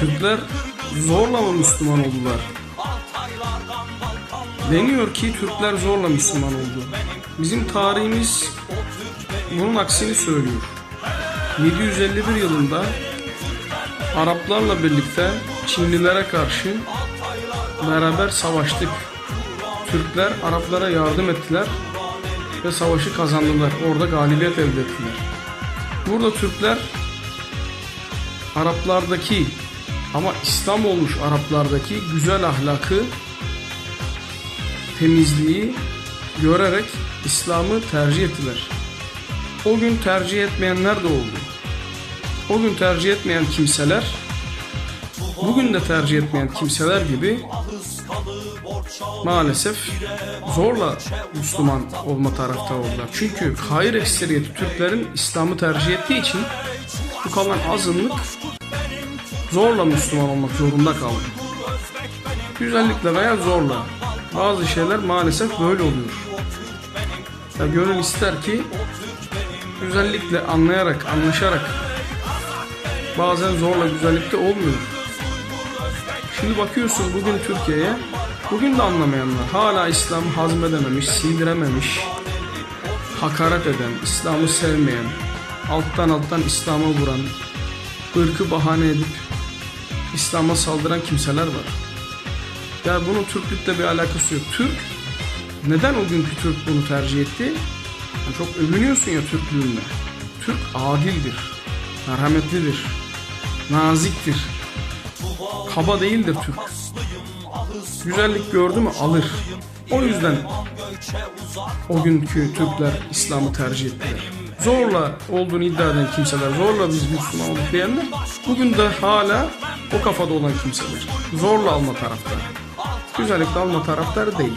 Türkler zorla mı Müslüman oldular? Deniyor ki Türkler zorla Müslüman oldu. Bizim tarihimiz bunun aksini söylüyor. 751 yılında Araplarla birlikte Çinlilere karşı beraber savaştık. Türkler Araplara yardım ettiler ve savaşı kazandılar. Orada galibiyet elde ettiler. Burada Türkler Araplardaki ama İslam olmuş Araplardaki güzel ahlakı, temizliği görerek İslam'ı tercih ettiler. O gün tercih etmeyenler de oldu. O gün tercih etmeyen kimseler bugün de tercih etmeyen kimseler gibi maalesef zorla Müslüman olma tarafta oldular. Çünkü hayır ekseriyeti Türklerin İslam'ı tercih ettiği için bu kalan azınlık zorla Müslüman olmak zorunda kaldı. Güzellikle veya zorla. Bazı şeyler maalesef böyle oluyor. Ya gönül ister ki güzellikle anlayarak, anlaşarak bazen zorla güzellikte olmuyor. Şimdi bakıyorsun bugün Türkiye'ye, bugün de anlamayanlar hala İslam'ı hazmedememiş, sindirememiş, hakaret eden, İslam'ı sevmeyen, alttan alttan İslam'a vuran, ırkı bahane edip İslam'a saldıran kimseler var. Ya bunun Türklükle bir alakası yok. Türk, neden o günkü Türk bunu tercih etti? Yani çok övünüyorsun ya Türklüğünle. Türk adildir, merhametlidir, naziktir. Kaba değildir Türk. Güzellik gördü mü alır. O yüzden o günkü Türkler İslam'ı tercih ettiler. Zorla olduğunu iddia eden kimseler, zorla biz Müslüman olduk diyenler, bugün de hala o kafada olan kimseler. Zorla alma taraftarı. Güzellikle alma taraftarı değil.